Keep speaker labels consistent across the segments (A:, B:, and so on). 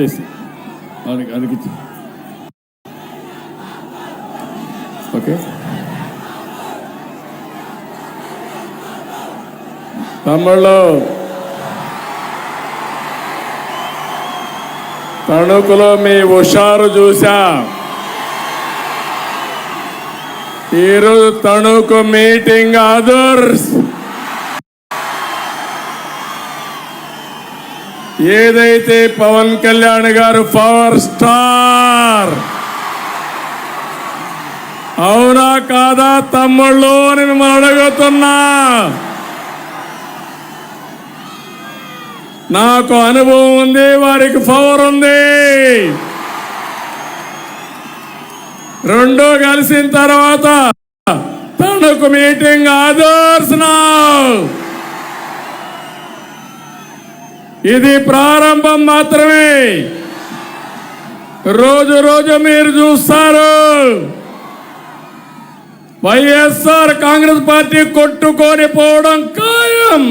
A: చేసి. వానికి అదిగిచ్చి ఓకే. తమ్ముళ్ళు తణుకులో మీ హుషారు చూసా ఈరోజు తణుకు మీటింగ్ అదర్స్ ఏదైతే పవన్ కళ్యాణ్ గారు పవర్ స్టార్ అవునా కాదా తమ్ముళ్ళు అని మిమ్మల్ని అడుగుతున్నా. నాకు అనుభవం ఉంది వారికి పవర్ ఉంది. రెండో కలిసిన తర్వాత తనకు మీటింగ్ ఆదర్శనా ఇది ప్రారంభం మాత్రమే. రోజు రోజు మీరు చూస్తారు. వైఎస్ఆర్ కాంగ్రెస్ పార్టీ కొట్టుకొని పోవడం ఖాయం.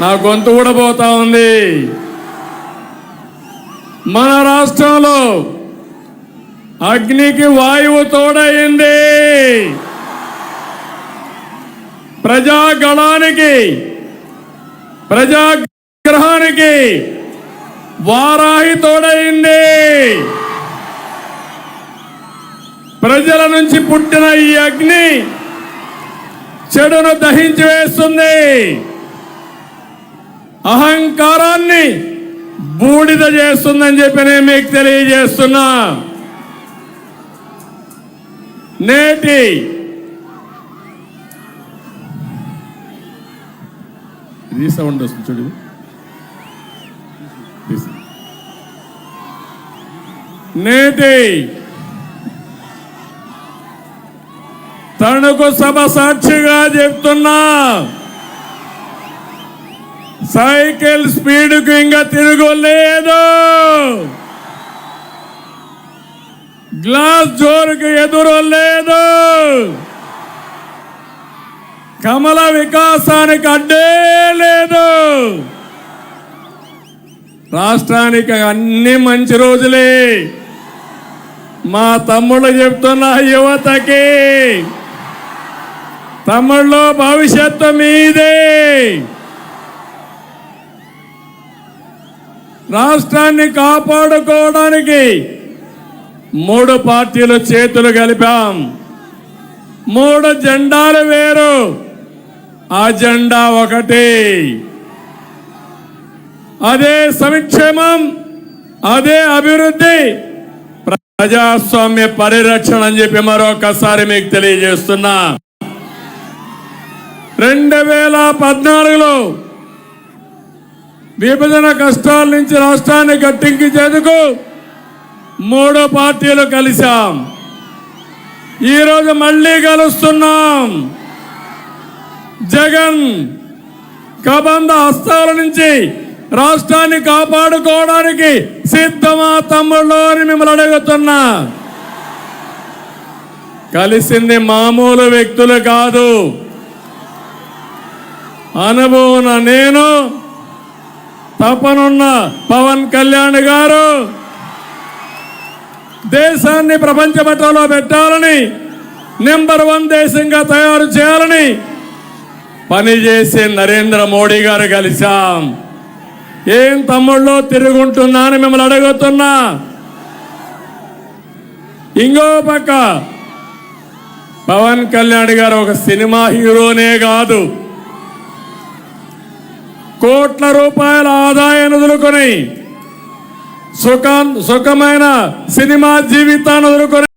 A: నా గొంతు కూడా పోతా ఉంది. మన రాష్ట్రంలో అగ్నికి వాయువు తోడైంది ప్రజాగణానికి ప్రజా ప్రజాగ్రహానికి వారాహి తోడైంది. ప్రజల నుంచి పుట్టిన ఈ అగ్ని చెడును దహించి వేస్తుంది. అహంకారాన్ని బూడిద చేస్తుందని చెప్పి నేను మీకు తెలియజేస్తున్నా. నేటి ఇది సౌండ్ వస్తుంది చూడు. నేటి తనకు సభ సాక్షిగా చెప్తున్నా. సైకిల్ స్పీడ్కు ఇంకా తిరుగులేదు. గ్లాస్ జోరుకు ఎదురు లేదు కమల వికాసానికి అడ్డే లేదు. రాష్ట్రానికి అన్ని మంచి రోజులే. మా తమ్ముళ్ళు చెప్తున్న యువతకి తమ్ముళ్ళు భవిష్యత్తు మీదే. రాష్ట్రాన్ని కాపాడుకోవడానికి మూడు పార్టీలు చేతులు కలిపాం. మూడు జెండాలు వేరు. ఆ జెండా ఒకటి. అదే సంక్షేమం అదే అభివృద్ధి ప్రజాస్వామ్య పరిరక్షణ అని చెప్పి మరొకసారి మీకు తెలియజేస్తున్నా. రెండు వేల పద్నాలుగులో విభజన కష్టాల నుంచి రాష్ట్రాన్ని గట్టెక్కించేందుకు మూడు పార్టీలు కలిశాం. ఈరోజు మళ్ళీ కలుస్తున్నాం. జగన్ కబంధ హస్తాల నుంచి రాష్ట్రాన్ని కాపాడుకోవడానికి సిద్ధమా తమ్ముళ్ళు అని మిమ్మల్ని అడుగుతున్నా. కలిసింది మామూలు వ్యక్తులు కాదు. అనుభవం నేను తపనున్న పవన్ కళ్యాణ్ గారు దేశాన్ని ప్రపంచ పట్టంలో పెట్టాలని నెంబర్ వన్ దేశంగా తయారు చేయాలని పనిచేసే నరేంద్ర మోడీ గారు కలిశాం. ఏం తమ్ముళ్ళు తిరుగుంటున్నా అని మిమ్మల్ని అడుగుతున్నా. ఇంకో పక్క పవన్ కళ్యాణ్ గారు ఒక సినిమా హీరోనే కాదు. కోట్ల రూపాయల ఆదాయాన్ని వదులుకొని సుఖ సుఖమైన సినిమా జీవితాన్ని వదులుకొని